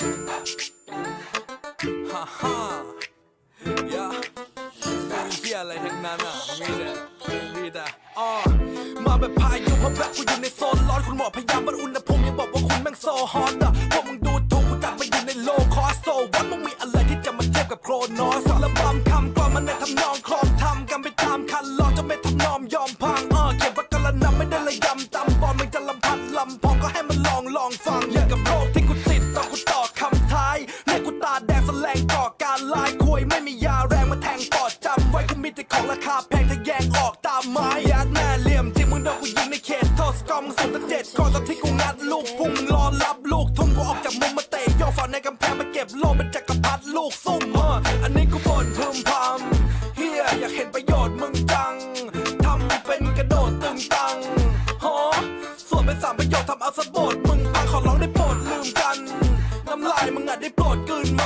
ฮ่าฮ่ายาไม่มีเหี้ยอะไรทั้งนั้นอะมีแต่มีแต่อ้อมาแบบพายุเพราะแบบกูอยู่ในโซนร้อนคุณหมอพยายามวัดอุณหภูมิยังบอกว่าคุณแม่งโซฮอตอะพวกมึงดูถูกกูจัดมาอยู่ในโลคอสโซวันมึงมีอะไรที่จะมาเทียบกับโครนอสและบำคำกรอนมันในทำนองคลองทำกันไปตามคันลองจะไม่ทำนอมยอมพังเออเขียนว่ากระนำไม่ได้ระยำตำบอลมึงจะลำพัดลำพองก็ให้มันลองลองฟังอย่างกับโรคที่ แดงแสลงก่อการลายคุยไม่มียาแรงมาแทงปอดจำไว้กูมีแต่ของราคาแพงถ้าแยงออกตามไม้ยัดแม่เหลี่ยมที่มึงโดนกูยิงในเขตโทษสกอร์มึงสุดตั้งเจ็ดก่อนตอนที่กูงัดลูกพุ่งรอรับลูกทุ่งกูออกจากมุมมาเตะโยกฝาในกำแพงมาเก็บโลเป็นจักรพรรดิลูกซุ่มเอออันนี้กูบ่นพึมพำเฮียอยากเห็นประโยชน์มึงจังทำเป็นกระโดดตึงตังฮะส่วนเป็นสามประโยคทำเอาสะบดมึงพังขอร้องได้โปรดลืมกันน้ำลายมึงอาจได้โปรดกลืน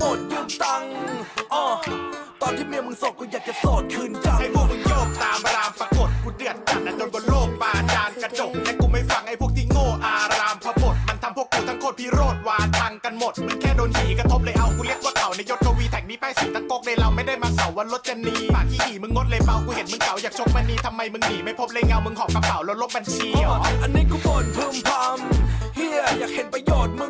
หมดยืมตังค์อ้อตอนที่เมียมึงโสดกูอยากจะโสดคืนจังให้พวกมึงโยกตามรามปรากฏกูเดือดจัดนะจนบนโลกบาดาลกระจกและกูไม่ฟังไอ้พวกที่โง่อารามพบทมันทำพวกกูทั้งโคตรพิโรธวาทังกันหมดมึงแค่โดนหีกระทบเลยเอากูเรียกว่าเขาในยศกวีแท็กนี้ป้ายสีตะกกในเราไม่ได้มาเสาวันรถจะหนีปากขี้หีมึงงดเลยเบากูเห็นมึงเก่าอยากชกมันนีทำไมมึงหนีไม่พบเลยเงามึงหอบกระเป๋าแล้วลบบัญชีเหรอ อันนี้กูบ่นพึมพำเฮียอยากเห็นประโยชน์มึง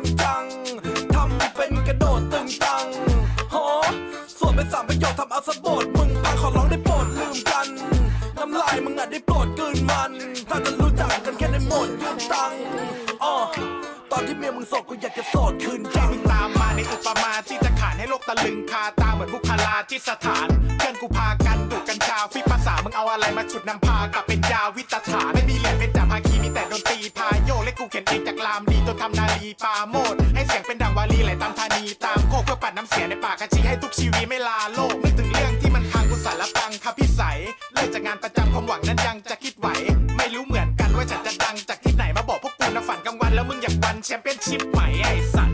เป็นสามประโยคทำเอาสะบดมึงพังขอร้องได้โปรดลืมกัน น้ำลายมึงอาจได้โปรดกลืนมัน ถ้าจะรู้จักกันแค่ในโหมดยืมตังค์อ้อตอนที่เมียมึงโสดกูอยากจะโสดคืนจังมึงตามมาในอุปมาที่จะขานให้โลกตะลึงคาตาเหมือนบุคลาที่สถาน เพื่อนกูพากันดูดกัญชาฟิภาษามึงเอาอะไรมาฉุดนำพากลับเป็นยาวิตฐานไม่มีเหรียญเป็นจ่าภาคีมีแต่ดนตรีพาโยกและกูเขียนเองจากลามดีจนทำนาลีปาโมด เสียในปากระชีให้ทุกชีวิตไม่ลาโลกนึกถึงเรื่องที่มันพังกูสารพังครับพิสัยเลิกจากงานประจำความหวังนั้นยังจะคิดไหว ไม่รู้เหมือนกันว่าฉันจะดังจากที่ไหนมาบอกพวกกูนะฝันกลางวันแล้วมึงอยากวันแชมเปี้ยนชิพไหมไอ้สัส